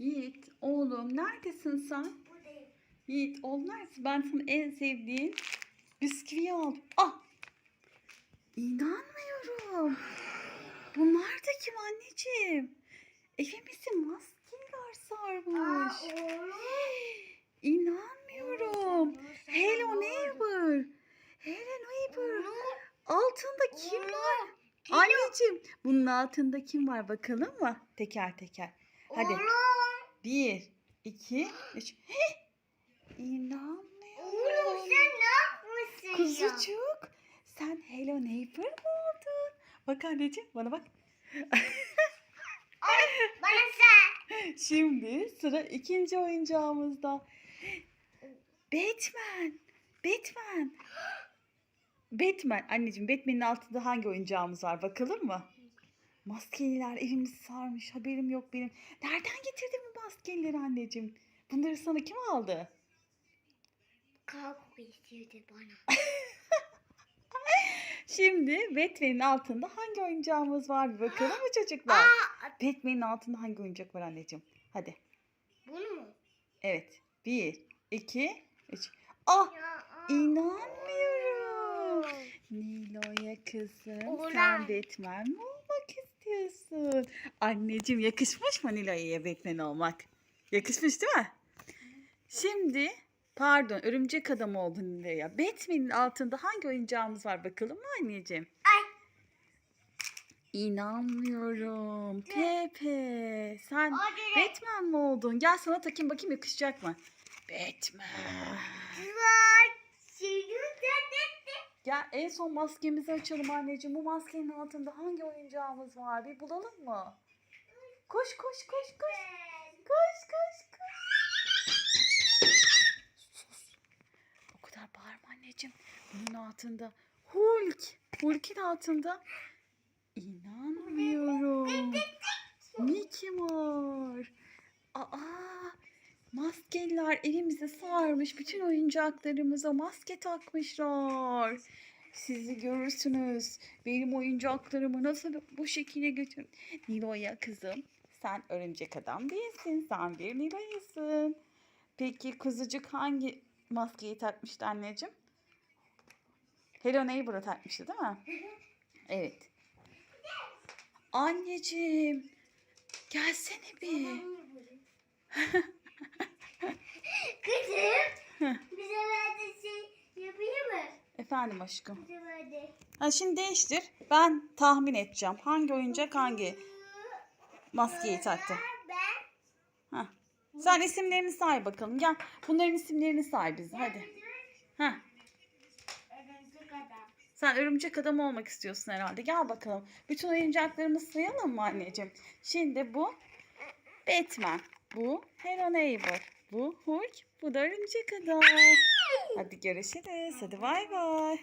Yiğit oğlum neredesin sen? Buradayım. Yiğit oğlum neredesin? Ben sana en sevdiğin bisküvi aldım. Ah! İnanmıyorum. Bunlar da kim anneciğim? Evimizi maskeler sarmış. Aa, oğlum. İnanmıyorum. Hello neighbor. Hello neighbor. Altında kim var? Anneciğim bunun altında kim var bakalım mı? Teker teker. Hadi. Bir, iki, üç. İnanmıyorum. Oğlum sen ne yapmışsın ya? Kuzucuk sen Hello Neighbor oldun? Bak anneciğim bana bak. Bana sen. Şimdi sıra ikinci oyuncağımızda. Batman. Batman. Batman. Anneciğim Batman'in altında hangi oyuncağımız var bakalım mı? Maskeliler evimizi sarmış. Haberim yok benim. Nereden getirdin bu maskelileri anneciğim? Bunları sana kim aldı? Kalk istiyordu bana. Şimdi Batman'in altında hangi oyuncağımız var bir bakalım mı çocuklar? Aa, Batman'in altında hangi oyuncak var anneciğim? Hadi. bunu mu? Evet. Bir, iki, üç. Ah! Ya, aa. İnanmıyorum. Nilo'ya kızım Uğray. sen Batman mi istiyorsun? Anneciğim yakışmış mı Nilo'ya Batman olmak? Yakışmış değil mi? Şimdi pardon örümcek adam oldun Nilo'ya. Batman'in altında hangi oyuncağımız var bakalım mı anneciğim? Ay. İnanmıyorum. Pepe sen. Batman mi oldun? Gel sana takayım bakayım yakışacak mı? Batman. Seni de Gel en son maskemizi açalım anneciğim. Bu maskenin altında hangi oyuncağımız var? Bir bulalım mı? Koş koş koş koş. Koş koş koş. Sus. O kadar bağırma anneciğim. Bunun altında Hulk. Hulk'in altında İnanmıyorum. Mickey var. Aa, maskeler elimize sarmış. Bütün oyuncaklarımıza maske takmışlar. Sizi görürsünüz. Benim oyuncaklarımı nasıl bu şekilde götür. Nilo'ya kızım. Sen örümcek adam değilsin. Sen bir Nilo'yasın. Peki kuzucuk hangi maskeyi takmıştı anneciğim? Hello Neighbor'ı takmıştı değil mi? Evet. Anneciğim. Gelsene bir. Kızım. Bize verdi şey yapayım mı? Efendim aşkım. Ha şimdi değiştir. Ben tahmin edeceğim. Hangi oyuncak hangi maskeyi taktı? Ben. Ha. Sen isimlerini say bakalım. Gel. Bunların isimlerini say bize. Hadi. Ha. Sen örümcek adam olmak istiyorsun herhalde. Gel bakalım. Bütün oyuncaklarımızı sayalım mı anneciğim? Şimdi bu Batman. Bu Hello Neighbor. Bu Hulk. Bu da örümcek adam. Hadi görüşürüz. Hadi bay bay.